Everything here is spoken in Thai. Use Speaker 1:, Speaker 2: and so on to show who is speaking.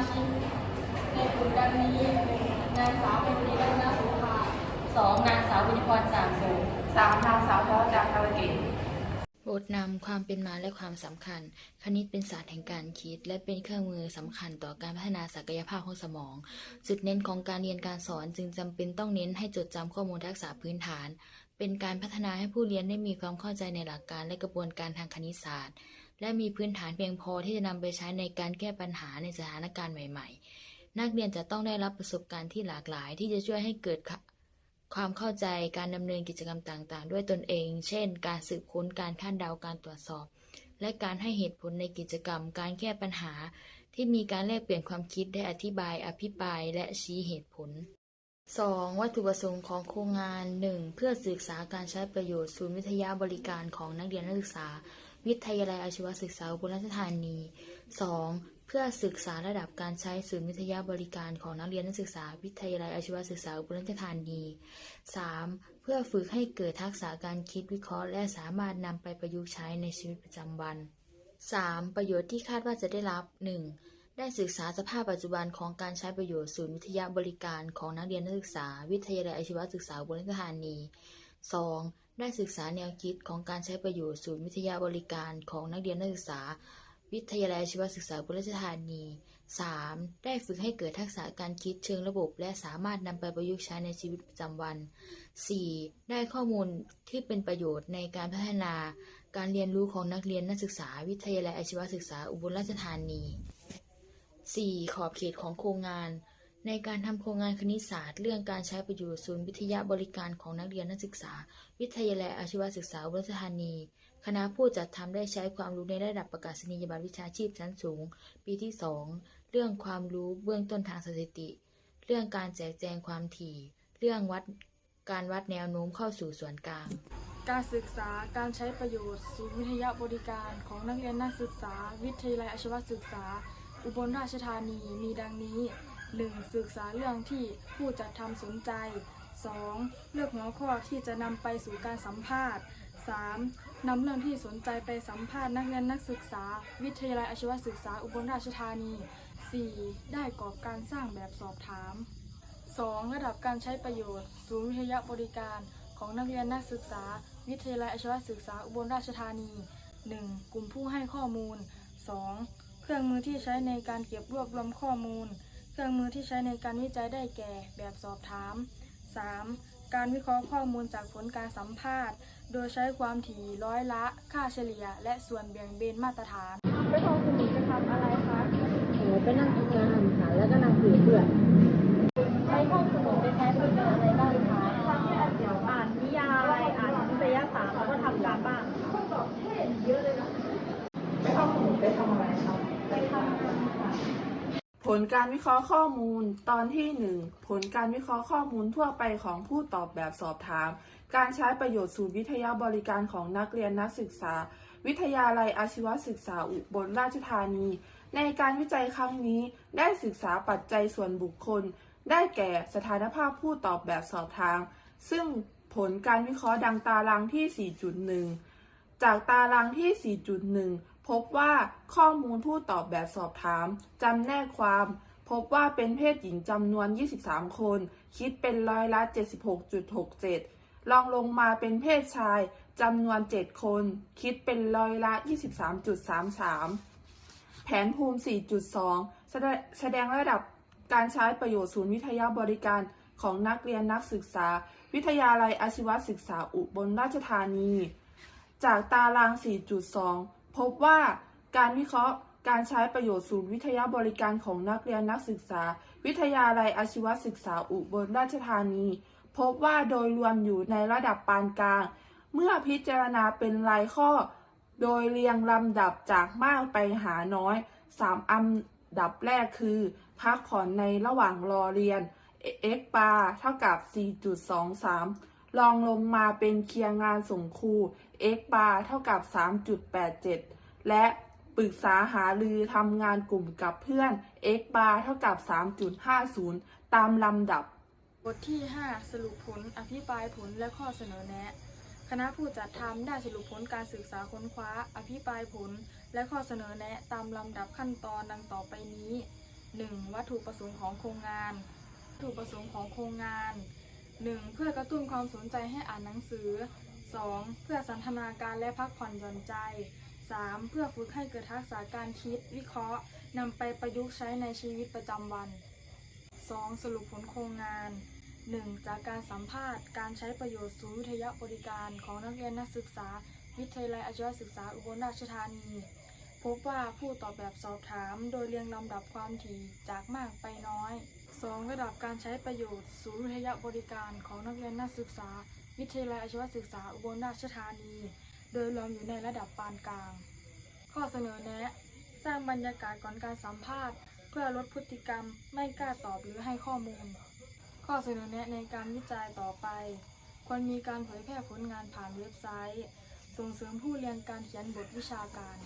Speaker 1: ดังนี้นางสาวเป็นดีรัตนสุภาสองนางสาววินิพรสามสูง
Speaker 2: สามนางสาวทอจาคารเกต
Speaker 3: บทนำความเป็นมาและความสำคัญ คณิตเป็นศาสตร์แห่งการคิด และเป็นเครื่องมือสำคัญต่อการพัฒนาศักยภาพของสมอง จุดเน้นของการเรียนการสอนจึงจำเป็นต้องเน้นให้จดจำข้อมูลทักษะพื้นฐาน เป็นการพัฒนาให้ผู้เรียนได้มีความเข้าใจในหลักการและกระบวนการทางคณิตศาสตร์ และมีพื้นฐานเพียงพอที่จะนำไปใช้ในการแก้ปัญหาในสถานการณ์ใหม่ ๆ นักเรียนจะต้องได้รับประสบการณ์ที่หลากหลาย ที่จะช่วยให้เกิดความเข้าใจการดำเนินกิจกรรมต่าง ๆ ด้วยตนเอง เช่น การสืบค้น การคาดเดา การตรวจสอบ และการให้เหตุผลในกิจกรรม การแก้ปัญหา ที่มีการแลกเปลี่ยนความคิด ได้อธิบาย อภิปราย และชี้เหตุผล 2. วัตถุประสงค์ของโครงงาน 1. เพื่อศึกษาการใช้ประโยชน์ศูนย์วิทยาบริการของนักเรียนนักศึกษา วิทยาลัยอาชีวศึกษาอุบลราชธานี 2. เพื่อศึกษาระดับการใช้ศูนย์วิทยาบริการของนักเรียนนักศึกษา วิทยาลัยอาชีวศึกษาอุบลราชธานี 3. เพื่อฝึกให้เกิดทักษะการคิดวิเคราะห์ และสามารถนำไปประยุกต์ใช้ในชีวิตประจำวัน 3. ประโยชน์ที่คาดว่าจะได้รับ 1. ได้ศึกษาสภาพปัจจุบันของการใช้ประโยชน์ศูนย์วิทยาบริการของนักเรียนนักศึกษา วิทยาลัยอาชีวศึกษาอุบลราชธานี 2. ได้ศึกษาแนวคิดของการใช้ประโยชน์ศูนย์วิทยาบริการของนักเรียนนักศึกษา วิทยาลัยอาชีวศึกษาอุบลราชธานี 3. ได้ฝึกให้เกิดทักษะการคิดเชิงระบบ และสามารถนำไปประยุกต์ใช้ในชีวิตประจำวัน 4. ได้ข้อมูลที่เป็นประโยชน์ในการพัฒนาการเรียนรู้ของนักเรียนนักศึกษา วิทยาลัยอาชีวศึกษาอุบลราชธานี 4. ขอบเขตของโครงงาน ในการทำโครงงานคณิตศาสตร์ เรื่องการใช้ประโยชน์ศูนย์วิทยาบริการของนักเรียนนักศึกษา วิทยาลัยอาชีวศึกษาอุบลราชธานี คณะผู้จัดทำได้ใช้ความรู้ในระดับประกาศนียบัตรวิชาชีพชั้นสูง ปีที่ 2 เรื่องความรู้เบื้องต้นทางสถิติ เรื่องการแจกแจงความถี่ เรื่องวัดการวัดแนวโน้มเข้าสู่ส่วนกลาง
Speaker 4: การศึกษาการใช้ประโยชน์ศูนย์วิทยาบริการของนักเรียนนักศึกษา วิทยาลัยอาชีวศึกษา อุบลราชธานีมีดังนี้ 1. ศึกษาเรื่องที่ผู้จัดทำสนใจ 2. เลือกหัวข้อที่จะนำไปสู่การสัมภาษณ์ 3. นำเรื่องที่สนใจไปสัมภาษณ์นักเรียนนักศึกษา วิทยาลัยอาชีวศึกษาอุบลราชธานี 4. ได้กรอบการสร้างแบบสอบถาม 2. ระดับการใช้ประโยชน์ ศูนย์วิทยาบริการของนักเรียนนักศึกษา วิทยาลัยอาชีวศึกษาอุบลราชธานี 1. กลุ่มผู้ให้ข้อมูล 2. เครื่องมือที่ใช้ในการเก็บรวบรวมข้อมูล เครื่องมือที่ใช้ในการวิจัยได้แก่ แบบสอบถาม 3. การวิเคราะห์ข้อมูลจากผลการสัมภาษณ์ โดยใช้ความถี่ร้อยละ ค่าเฉลี่ย และส่วนแบ่งเบนมาตรฐาน ไปห้องสมุดจะทำอะไรคะ
Speaker 1: หนูไปนั่งทำงานค่ะแล้วก็นั่งคุยกับเพื่อนในห้องสมุดไปใช้ประโยชน์อะไรบ้างคะ
Speaker 4: ทำแบบเดี๋ยวอ่านนิยาย อ่านนิตยสารแล้วก็ทำการบ้าน
Speaker 2: ไปห้องสมุดไปทำอะไรครับ
Speaker 4: ไปทำงานค่ะ
Speaker 2: ผ ลการวิเคราะห์ข้อมูล ตอนที่ 1 ผลการวิเคราะห์ข้อมูลทั่วไปของผู้ตอบแบบสอบถาม การใช้ประโยชน์ศูนย์วิทยาบริการของนักเรียนนักศึกษา วิทยาลัยอาชีวศึกษาอุบลราชธานี ในการวิจัยครั้งนี้ได้ศึกษาปัจจัยส่วนบุคคล ได้แก่สถานภาพผู้ตอบแบบสอบถาม ซึ่งผลการวิเคราะห์ดังตารางที่ 4.1 จากตารางที่ 4.1 พบว่าข้อมูลผู้ตอบแบบสอบถามจำแนกความ พบว่าเป็นเพศหญิงจำนวน 23 คน คิดเป็นร้อยละ 76.67ลองลงมาเป็นเพศชายจำนวน 7 คน คิดเป็นร้อยละ 23.33 แผนภูมิ 4.2แสดงแสดงระดับการใช้ประโยชน์ศูนย์วิทยาบริการของนักเรียนนักศึกษา วิทยาลัยอาชีวศึกษาอุบลราชธานี จากตาราง 4.2 พบว่าการวิเคราะห์การใช้ประโยชน์ศูนย์วิทยาบริการของนักเรียนนักศึกษา วิทยาลัยอาชีวศึกษาอุบลราชธานี พบว่าโดยรวมอยู่ในระดับปานกลาง เมื่อพิจารณาเป็นรายข้อ โดยเรียงลำดับจากมากไปหาน้อย3อันดับแรกคือ พักผ่อนในระหว่างรอเรียน x bar เท่ากับ 4.23 ลองลงมาเป็นเคลียร์งานส่งครู x bar เท่ากับ 3.87 และปรึกษาหารือทำงานกลุ่มกับเพื่อน x bar เท่ากับ 3.50 ตามลำดับ
Speaker 4: บทที่ 5 สรุปผล อภิปรายผลและข้อเสนอแนะ คณะผู้จัดทำได้สรุปผลการศึกษาค้นคว้า อภิปรายผล และข้อเสนอแนะตามลำดับขั้นตอนดังต่อไปนี้ 1. วัตถุประสงค์ของโครงงานวัตถุประสงค์ของโครงงาน 1. เพื่อกระตุ้นความสนใจให้อ่านหนังสือ 2. เพื่อสันทนาการและพักผ่อนหย่อนใจ 3. เพื่อฝึกให้เกิดทักษะการคิด วิเคราะห์นำไปประยุกต์ใช้ในชีวิตประจำวัน 2. สรุปผลโครงงาน 1. จากการสัมภาษณ์ การใช้ประโยชน์ศูนย์วิทยาบริการของนักเรียนนักศึกษา วิทยาลัยอาชีวศึกษาอุบลราชธานี พบว่าผู้ตอบแบบสอบถามโดยเรียงลำดับความถี่จากมากไปน้อย 2. ระดับการใช้ประโยชน์ ศูนย์วิทยาบริการของนักเรียนนักศึกษา วิทยาลัยอาชีวศึกษาอุบลราชธานี โดยรวมอยู่ในระดับปานกลาง ข้อเสนอแนะ สร้างบรรยากาศก่อนการสัมภาษณ์ เพื่อลดพฤติกรรมไม่กล้าตอบหรือให้ข้อมูล ข้อเสนอแนะในการวิจัยต่อไป ควรมีการเผยแพร่ผลงานผ่านเว็บไซต์ ส่งเสริมผู้เรียนการเขียนบทวิชาการ